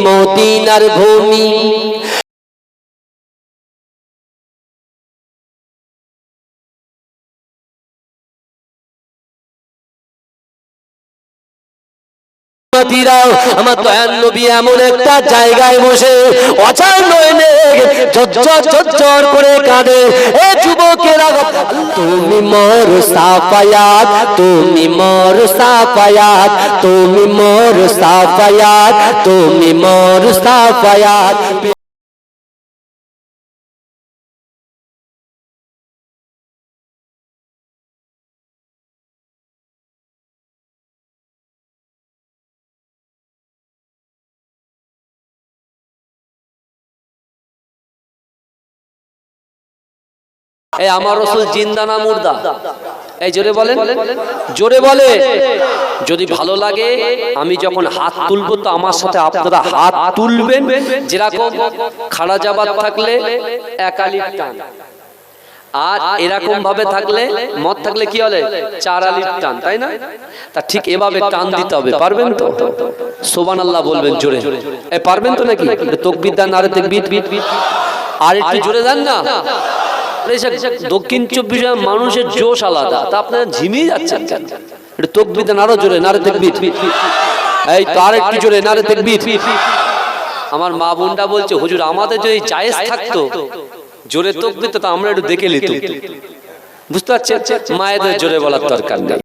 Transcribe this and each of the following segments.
মদিনার ভূমি। উম্মতিরাও আমার দয়াল নবী এমন একটা জায়গায় বসে করে কাঁদে। এ যুবকেরা, তুমি মর সাফায়াত, তুমি মর সাফায়াত, তুমি মর সাফায়াত, তুমি মর সাফায়াত। এই আমার রসুল জিন্দা না মুর্দা? এই জোরে বলেন? জোরে বলে? যদি ভালো লাগে আমি যখন হাত তুলবো তো আমার সাথে আপনারা হাত তুলবেন। যেরকম খাড়া যাবার থাকলে একালির টান। আর এরকম ভাবে থাকলে মদ থাকলে কি হলে? চার আলির টান তাই না? তা ঠিক এভাবে টান দিতে হবে পারবেন তো? সোবান আল্লাহ বলবেন জোরে। এ পারবেন তো নাকি? তকবির দান আরে তকবির আর একটু জোরে দেন না। দক্ষিণ চব্বিশ মানুষের জোশ আলাদা, তা আপনার ঝিমিয়ে যাচ্ছেন আরও জোরে, নারে তকবির। এই তো আর একটু জোরে, নারে তকবির। আমার মা বোনটা বলছে, হুজুর, আমাদের যদি জায়েজ থাকতো, জোরে তকবির, তো আমরা একটু দেখে নিত বুঝতে পারছি মায়েদের জোরে বলার দরকার নেই।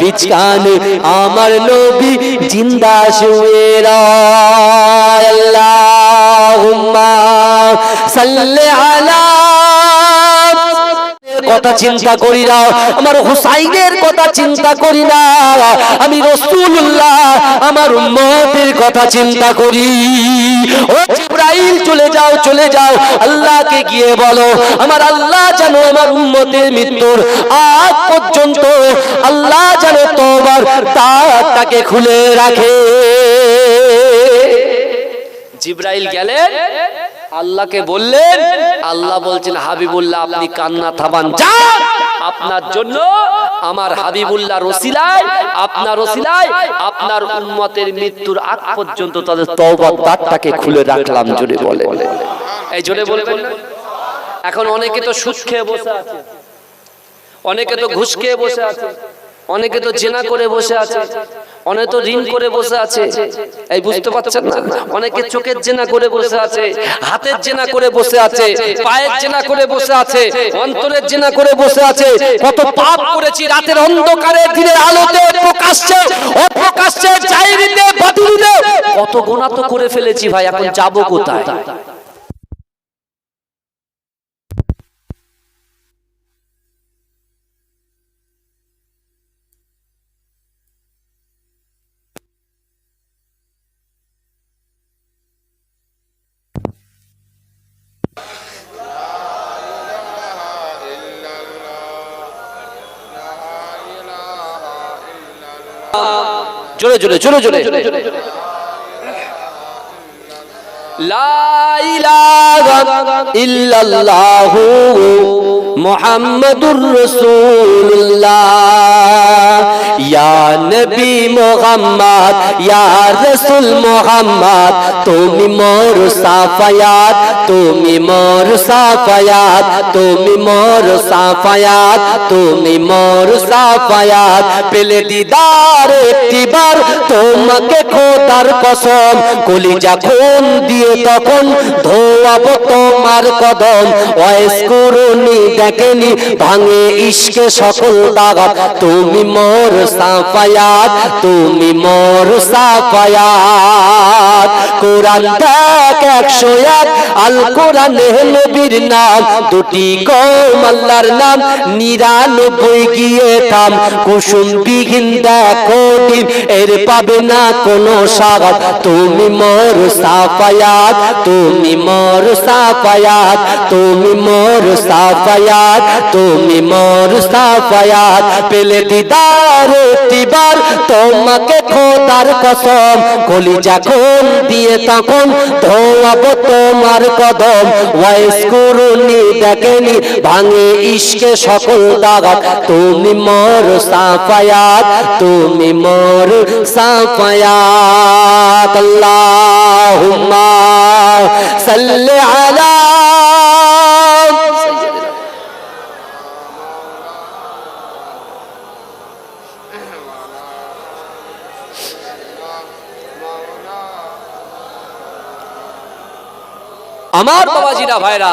বিচকান আমার নবী জিন্দা শুয়ে রয়। আল্লাহুম্মা সাল্লি আলা কথা চিন্তা করি না, আমার হুসাইনের কথা চিন্তা করি না, আমি রসুল্লাহ আমার উম্মতের কথা চিন্তা করি। ও জিব্রাইল চলে যাও চলে যাও। আল্লাহকে গিয়ে বলো, আমার আল্লাহ জানো আমার উম্মতের মৃত্যুর আগ পর্যন্ত আল্লাহ জানো তোমার তাকে খুলে রাখে। জিব্রাইল গেলেন, আল্লাহকে বললেন, আল্লাহ বলছেন, হাবিবুল্লাহ, আপনি কান্না থামান, যান। আপনার জন্য আমার হাবিবুল্লাহ রসিলায় আপনার রসিলায় আপনার উম্মতের মৃত্যুর আগ পর্যন্ত তাদের তওবার দ্বারটাকে খুলে রাখলাম, জোরে বলে এই জোরে বলে? এখন অনেকে তো সুদ খেয়ে বসে আছে, অনেকে তো ঘুষ খেয়ে বসে আছে। অনেকে তো জেনা করে বসে আছে, অনেকে তো ঋণ করে বসে আছে। এই বুঝতে পারছেন না? অনেকে চোখের জেনা করে বসে আছে, হাতের জেনা করে বসে আছে, পায়ের জেনা করে বসে আছে, অন্তরের জেনা করে বসে আছে। কত পাপ করেছি, রাতের অন্ধকারে দিনের আলোতে প্রকাশ্যে, অপ্রকাশ্যে চাইরিতে বাদুরিতে। কত গোনা তো করে ফেলেছি ভাই, এখন যাব কোথায়? জোরে জোরে জোরে জোরে। ইল্লাল্লাহু মুহাম্মাদুর রাসূলুল্লাহ। ইয়া নবী মুহাম্মদ, ইয়া রাসূল মুহাম্মদ, তুমি মোর সাফায়াত, তুমি মোর সাফায়াত, তুমি মোর সাফায়াত, তুমি মোর সাফায়াত। পেলে দিদার, একটিবার তোমাকে খোদার কসম, কলিজা খুন দিয়ে তখন ধোয়াবো তোমার কদম। ওয়েস করুনি, দেখেনি, ভাঙে ইশকে সকল দাগা। তুমি মোর সাফায়াত তুমি মোর সাফায়াত কোরআন দেখ একশো এক, আল কোরআনে নবীর নাম। দুটি কম আল্লাহর নাম, নিরানব্বই গিয়ে থাম। কুসুম বিহীন দেখো এর পাবে না কোনো স্বাগত তুমি মোর সাফায়াত, তুমি মোর সাফায়াত, তুমি মোর সাফায়াত, তুমি মোর সাফায়াত। পেলে দিদার তিবার, তোমাকে খোদার কসম। কলিজা কোন দিয়ে তখন ধোয়াবো তোমার কদম। ওয়াইস করুনি দেখেনি, ভাঙে ইশকে সকল দাগাত। তুমি মর সাফায়াত, তুমি মর সাফায়াত। আল্লাহুম্মা সাল্লি আলা আমার বাবাজিরা ভাইরা।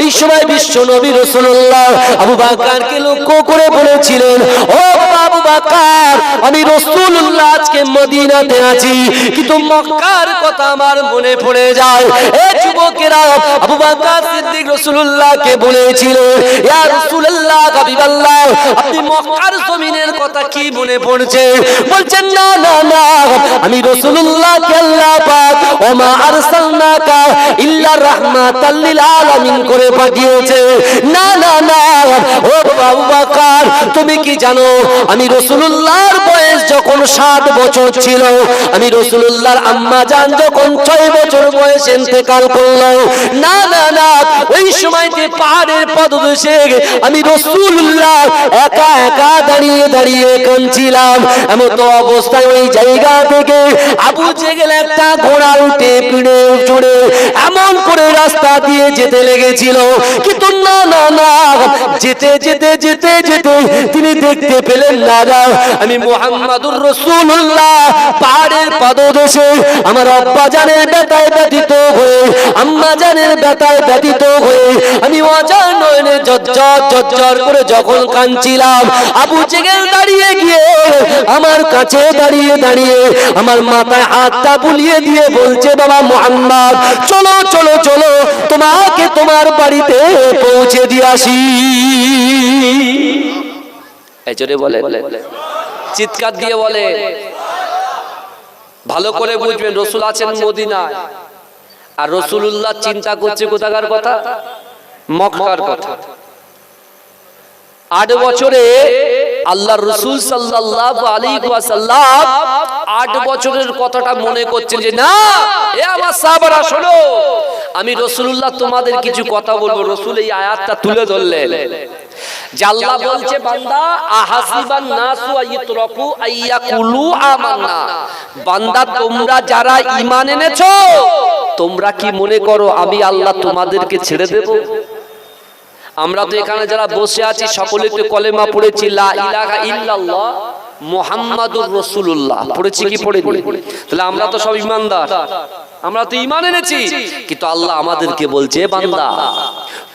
ওই সময় বিশ্ব নবী রাসূলুল্লাহ আবু বকরকে লক্ষ্য করে বলেছিলেন, ও আবু বকর আমি রাসূলুল্লাহ আজকে মদিনাতে আছি, কিন্তু মক্কার কথা আমার মনে পড়ে যায়। এ যুবকেরা আবু বকর সিদ্দিক রাসূলুল্লাহকে বলেছিল ইয়া রাসূলুল্লাহ, হাবিবাল্লাহ, আপনি মক্কার জমিনের কথা কি মনে পড়ছে? বলছেন, না না না, আমি রাসূলুল্লাহকে আল্লাহ পাক ওমা আরসালনাকা ইল্লা রাহমাতাল আলামিন করে পাঠিয়েছে। না না না। ও বকর, তুমি কি জানো, আমি রাসূলুল্লাহর বয়স যখন সাত বছর ছিল, আমি রসুল্লাহর আম্মা জান যখন ছয় বছর বয়সে ইন্তেকাল না না না, ওই সময়তে পাহাড়ের আমি রসুল্লাহ একা একা দাঁড়িয়ে দাঁড়িয়ে এমন তো অবস্থায় ওই জায়গা থেকে আবু জেগেল একটা ঘোড়া উঠে পিড়ে চড়ে এমন করে রাস্তা দিয়ে যেতে লেগেছিল কিন্তু না না না? যেতে যেতে যেতে যেতে তিনি দেখতে পেলেন না আমি মোহাম্মদুর রসুল্লাহ পাহাড়ের পদদেশে আমার আব্বা জানের বেতায় ব্যতীত হয়ে, আম্মা আজানের ব্যথায় ব্যতীত হয়ে, আমি অজান জজ্জর জজ্জর করে যখন কাঁদছিলাম, আবু জেগেল দাঁড়িয়ে গিয়ে আমার কাছে দাঁড়িয়ে দাঁড়িয়ে আমার মাথায় হাতটা বুলিয়ে দিয়ে বলছে, বাবা মোহাম্মদ, চলো চলো চলো, তোমাকে তোমার বাড়িতে পৌঁছে দিয়ে আসি। এই বলে। চিৎকার দিয়ে বলে। ভালো করে বুঝবেন রসুল আছেন মদিনায়। আর রসুল্লাহ চিন্তা করছে কোথাকার কথা? মক্কার কথা। আট বছরে আল্লাহ রসুল সাল্লাহ আলী আট বছরের কথাটা মনে করছেন যে, না, এ আমার সাহাবারা, শোনো, আমি রসুল্লাহ তোমাদের কিছু কথা বলব। রসুল এই আয়াতটা তুলে ধরলেন। বান্দা তোমরা যারা তোমরা কি মনে করো আমি আল্লাহ তোমাদেরকে ছেড়ে দেব? আমরা তো এখানে যারা বসে আছি সকলে তো কলেমা পড়েছি, লা ইলাহা ইল্লাল্লাহ মুহাম্মাদুর রাসূলুল্লাহ। পড়েছি কি পড়েনি? তাহলে আমরা তো সব ঈমানদার আমরা তো ঈমান এনেছি। কিন্তু আল্লাহ আমাদেরকে বলছে বান্দা,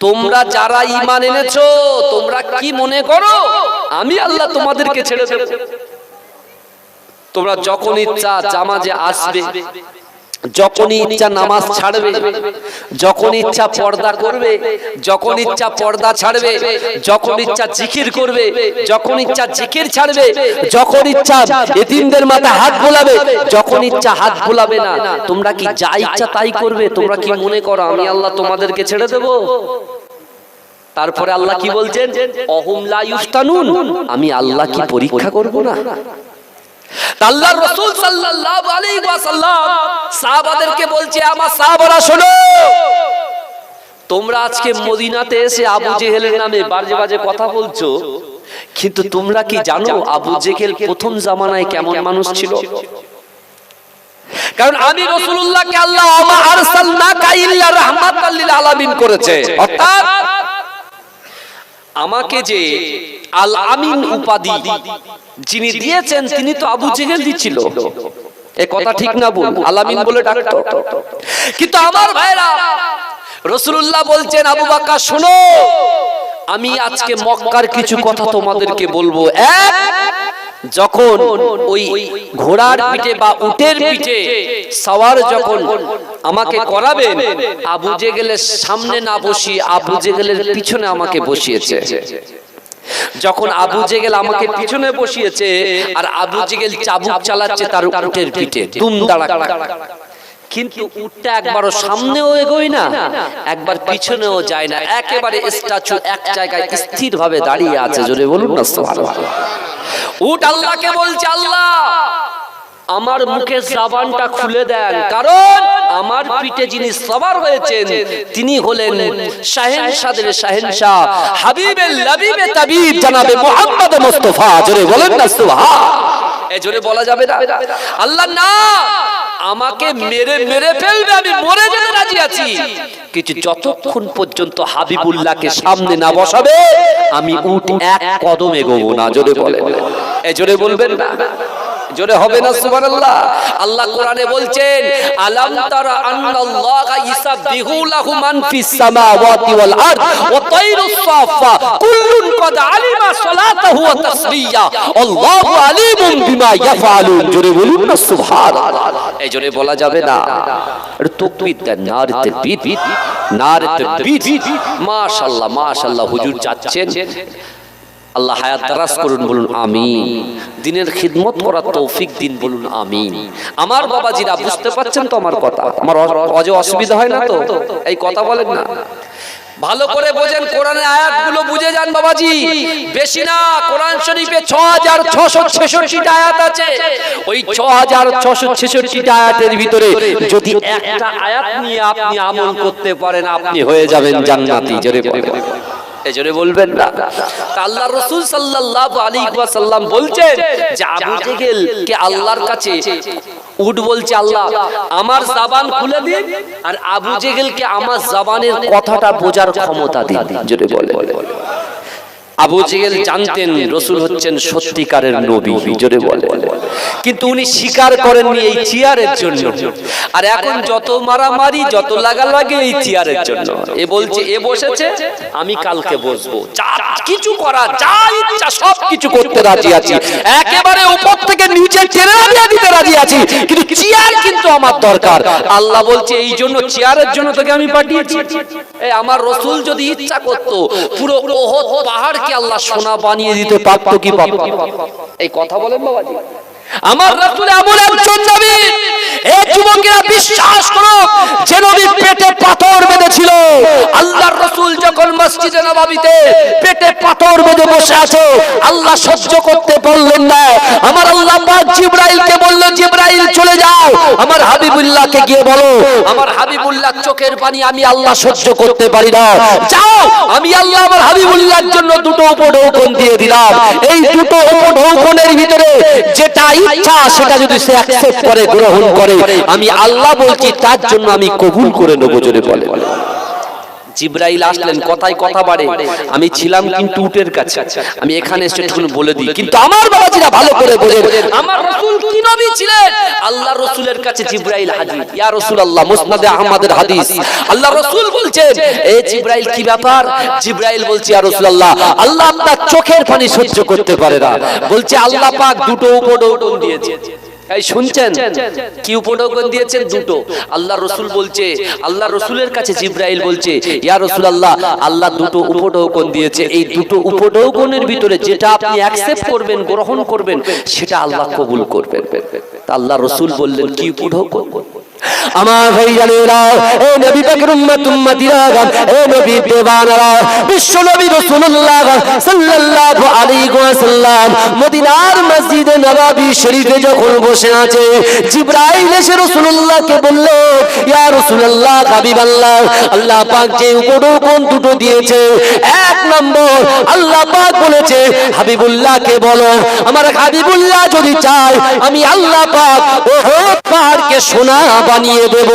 তোমরা যারা ঈমান এনেছো, তোমরা কি মনে করো? আমি আল্লাহ তোমাদেরকে ছেড়ে দেব। তোমরা যখন ইচ্ছা জামাজে আসবে যখন ইচ্ছা নামাজ ছাড়বে, যখন ইচ্ছা পর্দা করবে, যখন ইচ্ছা পর্দা ছাড়বে, যখন ইচ্ছা জিকির করবে, যখন ইচ্ছা জিকির ছাড়বে, যখন ইচ্ছা এতিমদের মাথায় হাত বোলাবে, যখন ইচ্ছা হাত বোলাবে না। তোমরা কি যা ইচ্ছা তাই করবে, তোমরা কি মনে করো আমি আল্লাহ তোমাদেরকে ছেড়ে দেব? তারপরে আল্লাহ কি বলছেন? অহুম লা ইউফতানুন আমি আল্লাহ কি পরীক্ষা করব না? আল্লাহর রাসূল সাল্লাল্লাহু আলাইহি ওয়াসাল্লাম সাহাবাদেরকে বলছে, আমার সাহাবারা শোনো, তোমরা আজকে মদিনাতে এসে আবু জেহেলের নামে বাজে বাজে কথা বলছো, কিন্তু তোমরা কি জানো আবু জেহেল প্রথম জামানায় কেমন মানুষ ছিল? কারণ আমি রাসূলুল্লাহকে আল্লাহ আমা আরসালনাকা ইল্লা রাহমাতাল লিল আলামিন করেছে। অর্থাৎ আমাকে যে আল আমিন উপাধি যিনি দিয়েছেন তিনি তো আবু জেহেল দিচ্ছিল। এ কথা ঠিক না বল আলামিন বলে ডাকতো। কিন্তু আমার ভাইরা রসুল্লাহ বলছেন আবু বাক্কা শোনো আমি আজকে মক্কার কিছু কথা তোমাদেরকে বলব। এক যখন ওই ঘোড়ার পিঠে বা উটের পিঠে সওয়ার যখন আমাকে করাবেন আবু জেগেলের সামনে না বসিয়ে আবু জেগেলের পিছনে আমাকে বসিয়েছে। যখন আবু জেগেল আমাকে পিছনে বসিয়েছে আর আবু জেগেল চাবুক চালাচ্ছে তার উটের পিঠে দুম দাঁড়া কিন্তু উটটা একবারও সামনেও এগোয় না একবার পিছনেও যায় না একেবারে স্ট্যাচু এক জায়গায় স্থির ভাবে দাঁড়িয়ে আছে জোরে বলুন না সুবহানাল্লাহ। উট আল্লাহকে বলছে, আল্লাহ, আমার মুখের জবানটা খুলে দেন। কারণ আমার পিঠে যিনি সবার হয়েছেন, তিনি হলেন শাহেনশাদের শাহেনশাহ। হাবিবের লাবিবে তাবিব জানাবে মুহাম্মদ মুস্তাফা। জোরে বলেন না, সুবহান। এ জোরে বলা যাবে না। আল্লাহ না, আমাকে মেরে মেরে ফেলবে, আমি মরে যেতে রাজি আছি। কিছু যতক্ষণ পর্যন্ত হাবিবুল্লাহকে সামনে না বসাবে, আমি উঠ এক কদম এগোবো না। জোরে বলে এ জোরে বলবেন না? জোরে হবে না সুবহানাল্লাহ। আল্লাহ কোরআনে বলছেন আলাম তারা আন্নাল্লাহা ইসাববিহু লাহু মান ফিস সামাওয়াতি ওয়াল আরদ। ওয়া তায়রুস সাফা কুল্লুন কদ আলিমা সালাতাহু ওয়া তাসবিয়া আল্লাহু আলিমুম বিমা ইয়াফআলুন জোরে বলুন না সুবহানাল্লাহ। এই জোরে বলা যাবে না। এটা তাকবীর দেন নারে তাকবীর। নারে তাকবীর। মাশাআল্লাহ মাশাআল্লাহ হুজুর যাচ্ছেন। আল্লাহ হায়াত দারাজ করুন, বলুন আমিন। দিনের খিদমত করার তৌফিক দিন, বলুন আমিন। আমার বাবাজিরা বুঝতে পাচ্ছেন তো আমার কথা। আমার অজে অসুবিধা হয় না তো? এই কথা বলেন না। ভালো করে বোঝেন, কোরআনের আয়াতগুলো বুঝে যান বাবাজি। বেশি না, কোরআন শরীফে ছ হাজার ছশো ছেষট্টিটা আয়াত আছে। ওই ছ হাজার ছশো ছেষট্টিটা আয়াতের ভিতরে যদি একটা আয়াত নিয়ে আপনি আমল করতে পারেন, আপনি হয়ে যাবেন জান্নাতি, জোরে বলেন। এজরে বলবেন না। আল্লাহ রসুল সাল্লাল্লাহু আলাইহি ওয়াসাল্লাম বলছেন যে আবু কে আল্লাহর কাছে উট বলছে, আল্লাহ, আমার জবান খুলে দিন আর আবু জেহেল কে আমার জবানের কথাটা বোঝার ক্ষমতা দিন। জোরে বলে আবু জেহেল জানতেন রসুল হচ্ছেন সত্যিকারের নবী জোরে বলে কিন্তু উনি স্বীকার করেননি এই চেয়ারের জন্য। আর এখন যত মারামারি যত লাগালাগি এই চেয়ারের জন্য। এ বলছে এ বসেছে আমি কালকে বসবো। কিছু করা যা ইচ্ছা সব কিছু করতে রাজি আছি। একেবারে উপর থেকে নিচে টেনে নামিয়ে দিতে রাজি আছি। কিন্তু চেয়ার কিন্তু আমার দরকার। আল্লাহ বলছে এই জন্য চেয়ারের জন্য তোকে আমি পাঠিয়েছি। এই আমার রসুল যদি ইচ্ছা করতো পুরো ওহদ পাহাড়কে আল্লাহ সোনা বানিয়ে দিতে পারতো কি পারতো? এই কথা বলেন বাবাজি। আমার রাসূল এমন একজন নবী। এই যুবকেরা বিশ্বাস করো যে নবী পেটে পাথর বেঁধেছিল। আল্লাহর রাসূল যখন মসজিদে নববীতে পেটে পাথর বেঁধে বসে আছে আল্লাহ সহ্য করতে পারলেন না। আমার আল্লাহ পাক জিবরাইলকে যাও। আমার হাবিবুল্লাহকে গিয়ে বলো। আমার হাবিবুল্লাহ চোখের পানি আমি আল্লাহ সহ্য করতে পারি না। যাও। আমি আল্লাহ আমার হাবিবুল্লাহর জন্য দুটো উপঢৌকন দিয়ে দিলাম। এই দুটো উপঢৌকনের ভিতরে যেটা ইচ্ছা সেটা যদি সে অ্যাকসেপ্ট করে গ্রহণ করে আমি আল্লাহ বলছি তার জন্য আমি কবুল করে নেব জোরে বলে। জিব্রাইল আসলেন, কথায় কথা বাড়ে। আমি ছিলাম কিন্তু উটের কাছে। আমি এখানে এসে বলে দিই, কিন্তু আমার বাবাজিরা ভালো করে বোঝেন, আমার রাসূল কি নবী ছিলেন? আল্লাহ রাসূলের কাছে জিব্রাইল হাজির, ইয়া রাসূলুল্লাহ, মুসনাদে আহমদের হাদিস। আল্লাহ রাসূল বলছেন, এ জিব্রাইল, কি ব্যাপার? জিব্রাইল বলছে, ইয়া রাসূলুল্লাহ, আল্লাহ আপনার চোখের পানি সহ্য করতে পারে না। বলছে, আল্লাহ পাক দুটো উপঢৌকন দিয়েছে আল্লাহ রসুল বলছে আল্লাহ রসুলের কাছে বলছে, ইয়া রসুল আল্লাহ আল্লাহ দুটো দিয়েছে। এই দুটো উপঢৌকনের ভিতরে যেটা আপনি অ্যাকসেপ্ট করবেন, গ্রহণ করবেন, সেটা আল্লাহ কবুল করবেন। আল্লাহ রসুল বললেন, কি উপঢৌকন আমার ভাইজানেরা এ নবী পাকের উম্মত, উম্মতিরা এ নবী বিশ্ব নবী রাসূলুল্লাহ সাল্লাল্লাহু আলাইহি ওয়াসাল্লাম মদিনার মসজিদে শরীফে যখন বসে আছে, জিবরাইল এসে রাসূলুল্লাহকে বলল, ইয়া রাসূলুল্লাহ আল্লাহ পাক যে উপঢৌকন দুটো দিয়েছে, এক নম্বর আল্লাহ পাক বলেছে, হাবিবুল্লাহকে বলো, আমার হাবিবুল্লাহ যদি চায়, আমি আল্লাহ পাক ওহদ পাহাড়কে সোনা বানিয়ে দেব।